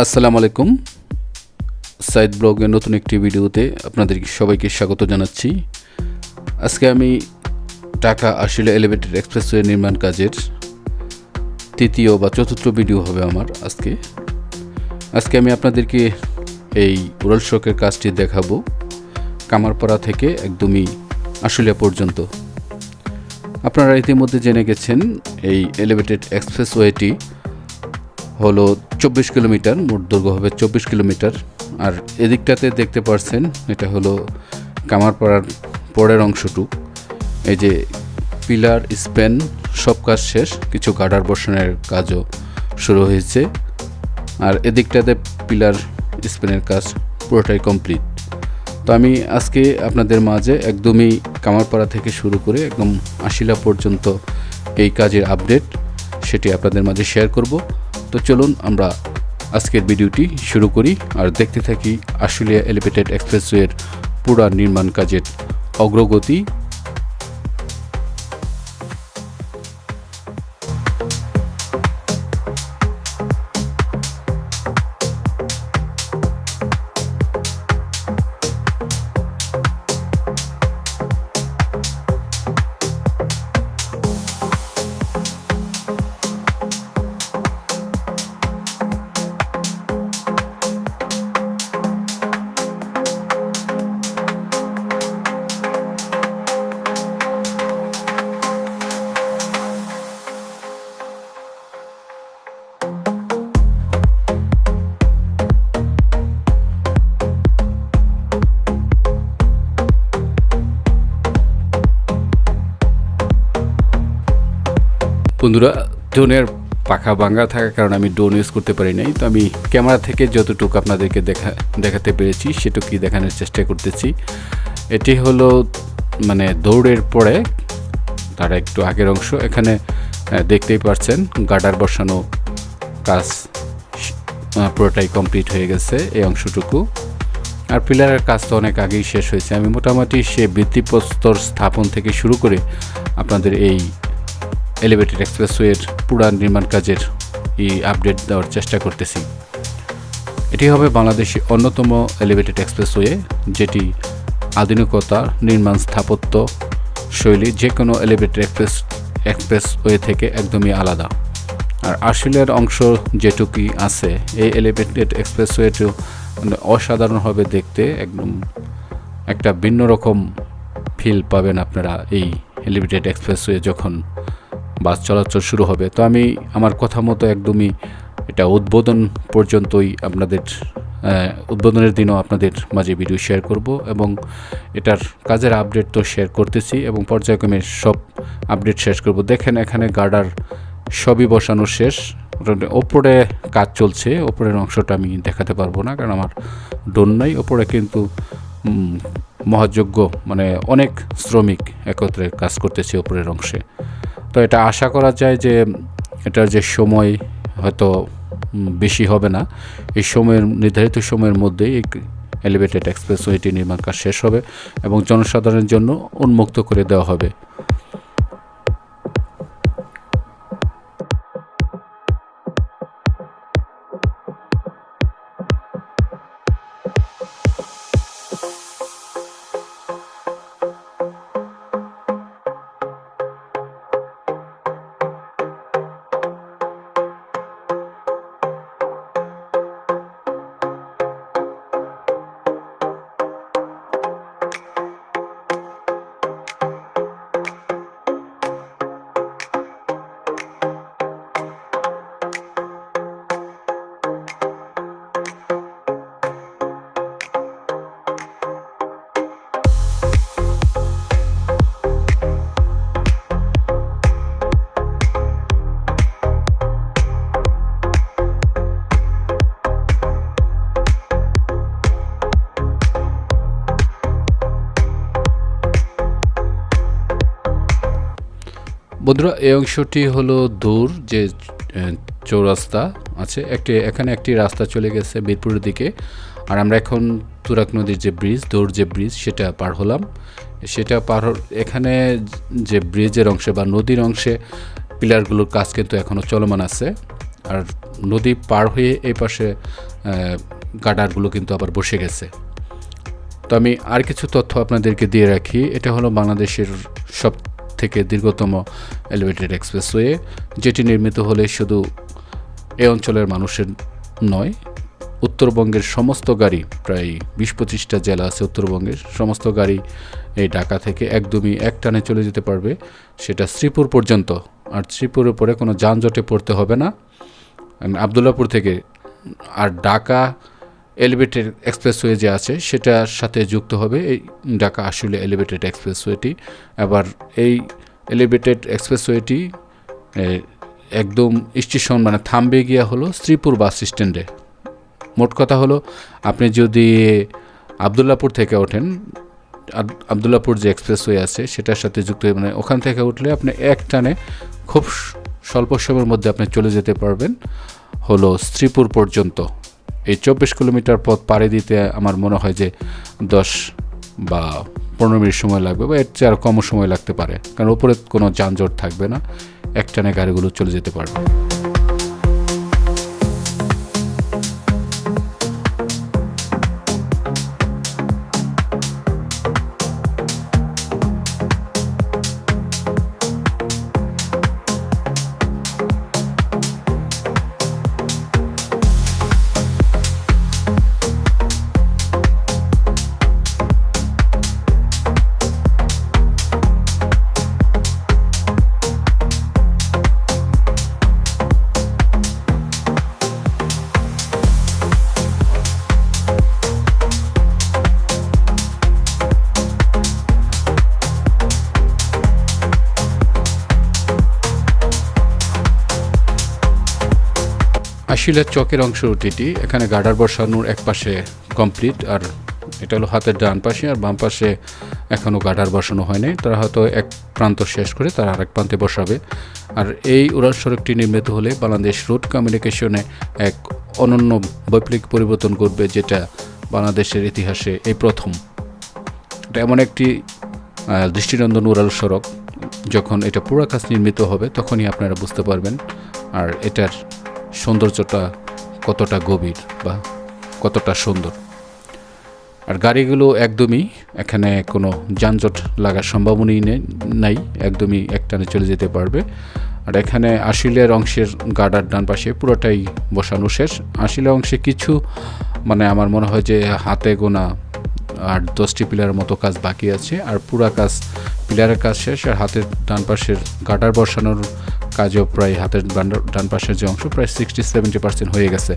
আসসালামু আলাইকুম। সাইদ ব্লগের নতুন একটি ভিডিওতে আপনাদের সবাইকে স্বাগত জানাচ্ছি। আজকে আমি টাকা আশিলা এলিভেটেড এক্সপ্রেসওয়ে নির্মাণ কাজের তৃতীয় বা চতুর্থ ভিডিও হবে আমার আজকে। আজকে আমি আপনাদেরকে এই উড়াল শখের কাজটি দেখাবো কামারপাড়া থেকে একদমই আশুলিয়া পর্যন্ত। আপনারা ইতিমধ্যে জেনে গেছেন, এই এলিভেটেড এক্সপ্রেসওয়েটি হলো চব্বিশ কিলোমিটার, মোট দৈর্ঘ্য হবে চব্বিশ কিলোমিটার। আর এদিকটাতে দেখতে পারছেন, এটা হলো কামারপাড়ার পরের অংশটুক। এই যে পিলার স্প্যান সব কাজ শেষ, কিছু গাডার বসানোর কাজও শুরু হয়েছে। আর এদিকটাতে পিলার স্প্যানের কাজ পুরোটাই কমপ্লিট। তো আমি আজকে আপনাদের মাঝে একদমই কামারপাড়া থেকে শুরু করে একদম আশিলা পর্যন্ত এই কাজের আপডেট সেটি আপনাদের মাঝে শেয়ার করব। তো চলুন আমরা আজকের ভিডিওটি শুরু করি আর দেখতে থাকি আশুলিয়া এলিভেটেড এক্সপ্রেসওয়ের পুরা নির্মাণ কাজের অগ্রগতি বন্ধুরা, ড্রোনের পাখা ভাঙ্গা থাকার কারণে আমি ড্রোন ইউজ করতে পারি নাই। তো আমি ক্যামেরা থেকে যতটুকু আপনাদেরকে দেখা, দেখাতে পেরেছি, সেটুকুই দেখানোর চেষ্টা করতেছি। এটি হলো মানে দৌড়ের পরে, তার একটু আগের অংশ, এখানে দেখতেই পাচ্ছেন গার্ডার বসানো কাজ পুরোটাই কমপ্লিট হয়ে গেছে এই অংশটুকু। আর পিলারের কাজ তো অনেক আগেই শেষ হয়েছে। আমি মোটামুটি সে ভিত্তিপ্রস্তর স্থাপন থেকে শুরু করে আপনাদের এই এলিভেটেড এক্সপ্রেসওয়ের পুরা নির্মাণ কাজের এই আপডেট দেওয়ার চেষ্টা করতেছি। এটি হবে বাংলাদেশের অন্যতম এলিভেটেড এক্সপ্রেসওয়ে যেটি আধুনিকতা, নির্মাণ স্থাপত্য শৈলী যে কোনো এলিভেটেড এক্সপ্রেস এক্সপ্রেসওয়ে থেকে একদমই আলাদা। আর আশুলিয়ার অংশ যেটুকুই আছে, এই এলিভেটেড এক্সপ্রেসওয়েটিও মানে অসাধারণ দেখতে একদম একটা ভিন্ন রকম ফিল পাবেন আপনারা এই এলিভেটেড এক্সপ্রেসওয়ে যখন বাস চলাচল শুরু হবে। তো আমি আমার কথা মতো একদমই এটা উদ্বোধন পর্যন্তই আপনাদের উদ্বোধনের দিনও আপনাদের মাঝে ভিডিও শেয়ার করব এবং এটার কাজের আপডেট তো শেয়ার করতেছি এবং পর্যায়ক্রমে সব আপডেট শেষ করব। দেখেন এখানে গার্ডার সবই বসানো শেষ। ওপরে কাজ চলছে, ওপরের অংশটা আমি দেখাতে পারব না কারণ আমার ডোন নাই। ওপরে কিন্তু মহাযোগ্য মানে অনেক শ্রমিক একত্রে কাজ করতেছে ওপরের অংশে। তো এটা আশা করা যায় যে এটার যে সময় হয়তো বেশি হবে না। এই সময়ের, নির্ধারিত সময়ের মধ্যেই এলিভেটেড এক্সপ্রেসওয়েটি নির্মাণ কাজ শেষ হবে এবং জনসাধারণের জন্য উন্মুক্ত করে দেওয়া হবে। বন্ধুরা, এই অংশটি হলো দূর যে চৌরাস্তা আছে। একটি, এখানে একটি রাস্তা চলে গেছে বীরপুরের দিকে। আর আমরা এখন তুরাক নদীর যে ব্রিজ দৌড় যে ব্রিজ সেটা পার হলাম। সেটা পার এখানে যে ব্রিজের অংশে বা নদীর অংশে পিলারগুলোর কাজ কিন্তু এখনও চলমান আছে। আর নদী পার হয়ে এই পাশে গাডারগুলো কিন্তু আবার বসে গেছে। তো আমি আর কিছু তথ্য আপনাদেরকে দিয়ে রাখি। এটা হলো বাংলাদেশের সব থেকে দীর্ঘতম এলিভেটেড এক্সপ্রেসওয়ে যেটি নির্মিত হলে শুধু এই অঞ্চলের মানুষের নয়, উত্তরবঙ্গের সমস্ত গাড়ি, প্রায় বিশ পঁচিশটা জেলা আছে উত্তরবঙ্গের, সমস্ত গাড়ি এই ঢাকা থেকে একদমই এক টানে চলে যেতে পারবে। সেটা শ্রীপুর পর্যন্ত। আর শ্রীপুরের পরে কোনো যানজটে পড়তে হবে না। আবদুল্লাপুর থেকে আর ঢাকা এলিভেটেড এক্সপ্রেসওয়ে যে আছে, সেটার সাথে যুক্ত হবে এই ঢাকা আসলে এলিভেটেড এক্সপ্রেসওয়েটি আবার এই এলিভেটেড এক্সপ্রেসওয়েটি একদম স্টেশন মানে থামবে গিয়া হলো শ্রীপুর বাস স্ট্যান্ডে। মোট কথা হলো, আপনি যদি আবদুল্লাপুর থেকে ওঠেন আবদুল্লাপুর যে এক্সপ্রেসওয়ে আছে, সেটার সাথে যুক্ত হয়ে মানে ওখান থেকে উঠলে আপনি এক টানে খুব স্বল্প সময়ের মধ্যে আপনি চলে যেতে পারবেন হলো শ্রীপুর পর্যন্ত। এই চব্বিশ কিলোমিটার পথ পাড়ি দিতে আমার মনে হয় যে দশ বা পনেরো মিনিট সময় লাগবে বা এর চেয়ে আর কম সময় লাগতে পারে। কারণ উপরে কোনো যানজট থাকবে না, একটানে গাড়িগুলো চলে যেতে পারবে। আশিলার চকের অংশ ওটিটি এখানে গার্ডার বসানোর এক পাশে কমপ্লিট, আর এটা হলো হাতের ডান পাশে, আর বাম পাশে এখনও গার্ডার বসানো হয়নি। তারা হয়তো এক প্রান্ত শেষ করে তারা আরেক প্রান্তে বসাবে। আর এই উড়ান সড়কটি নির্মিত হলে বাংলাদেশ রোড কমিউনিকেশনে এক অনন্য বৈপ্লবিক পরিবর্তন করবে যেটা বাংলাদেশের ইতিহাসে এই প্রথম। এটা এমন একটি দৃষ্টিনন্দন উড়াল সড়ক। যখন এটা পুরো কাজ নির্মিত হবে, তখনই আপনারা বুঝতে পারবেন, আর এটার সৌন্দর্যটা কতটা গভীর বা কতটা সুন্দর। আর গাড়িগুলো একদমই এখানে কোনো যানজট লাগার সম্ভাবনাই নাই, একদমই একটানে চলে যেতে পারবে। আর এখানে আশিলের অংশের গার্ডার ডান পাশে পুরোটাই বসানো শেষ। আশিলের অংশে কিছু মানে আমার মনে হয় যে হাতে গোনা আর দশটি পিলারের মতো কাজ বাকি আছে। আর পুরা কাজ, পিলারের কাজ শেষ। আর হাতের ডান পাশের গার্ডার বসানোর কাজও প্রায় হাতের ডান পাশের যে অংশ, প্রায় সিক্সটি সেভেন্টি পার্সেন্ট হয়ে গেছে।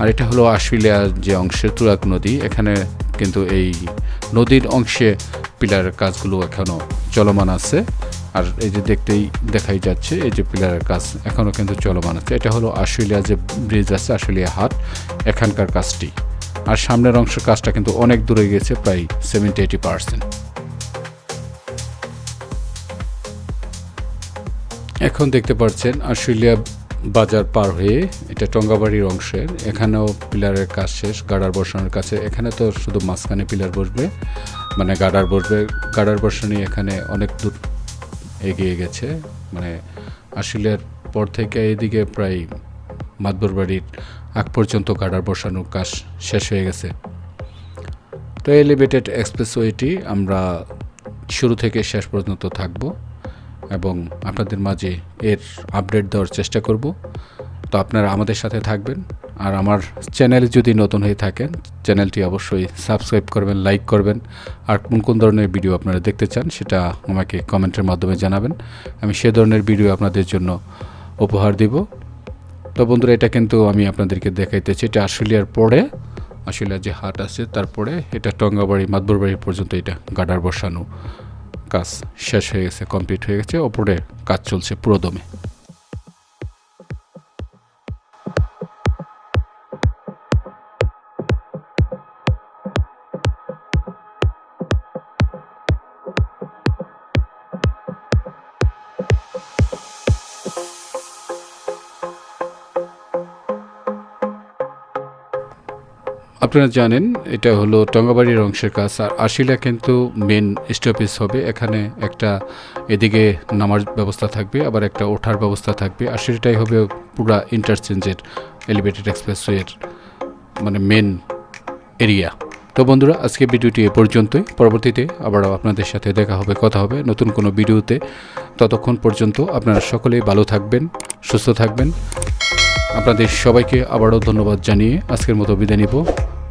আর এটা হলো আশুলিয়ার যে অংশের তুরাক নদী। এখানে কিন্তু এই নদীর অংশে পিলারের কাজগুলো এখনও চলমান আছে। আর এই যে দেখতেই দেখাই যাচ্ছে, এই যে পিলারের কাজ এখনও কিন্তু চলমান আছে। এটা হলো আশুলিয়া যে ব্রিজ আছে আশুলিয়া হাট। এখানকার কাজটি। আর সামনের অংশের কাজটা কিন্তু অনেক দূরে গেছে প্রায় সেভেন্টি এইটি পার্সেন্ট এখন দেখতে পাচ্ছেন আশুলিয়া বাজার পার হয়ে এটা টঙ্গাবাড়ির অংশের। এখানেও পিলারের কাজ শেষ, গাডার বসানোর কাছে। এখানে তো শুধু মাঝখানে পিলার বসবে মানে গাডার বসবে। গাডার বসানি এখানে অনেক দূর এগিয়ে গেছে। মানে আশুলিয়ার পর থেকে এদিকে প্রায় মাতবর বাড়ির আগ পর্যন্ত গাডার বসানোর কাজ শেষ হয়ে গেছে। তো এলিভেটেড এক্সপ্রেসওয়েটি আমরা শুরু থেকে শেষ পর্যন্ত থাকব। এবং আপনাদের মাঝে এর আপডেট দেওয়ার চেষ্টা করব। তো আপনারা আমাদের সাথে থাকবেন। আর আমার চ্যানেল যদি নতুন হয়ে থাকেন চ্যানেলটি অবশ্যই সাবস্ক্রাইব করবেন লাইক করবেন। আর কোন কোন ধরনের ভিডিও আপনারা দেখতে চান, সেটা আমাকে কমেন্টের মাধ্যমে জানাবেন। আমি সে ধরনের ভিডিও আপনাদের জন্য উপহার দিব। তো বন্ধুরা, এটা কিন্তু আমি আপনাদেরকে দেখাইতেছি। এটা আশুলিয়ার পরে, আশুলিয়ার যে হাট আছে, তারপরে এটা টঙ্গাবাড়ি, মাতবরবাড়ি পর্যন্ত এটা গাডার বসানো কাজ শেষ হয়ে গেছে কমপ্লিট হয়ে গেছে ওপরে কাজ চলছে পুরোদমে আপনারা জানেন, এটা হলো টঙ্গাবাড়ির অংশের কাজ, আর আশিলা কিন্তু মেন স্টপেজ হবে। এখানে একটা এদিকে নামার ব্যবস্থা থাকবে, আবার একটা ওঠার ব্যবস্থা থাকবে আশিলাটাই হবে পুরা ইন্টারচেঞ্জের এলিভেটেড এক্সপ্রেসওয়ের মানে মেন এরিয়া তো বন্ধুরা আজকে ভিডিওটি এ পর্যন্তই। পরবর্তীতে আবারও আপনাদের সাথে দেখা হবে, কথা হবে নতুন কোনো ভিডিওতে। ততক্ষণ পর্যন্ত আপনারা সকলেই ভালো থাকবেন, সুস্থ থাকবেন। আপনাদের সবাইকে আবারও ধন্যবাদ জানিয়ে আজকের মতো বিদায় নিব।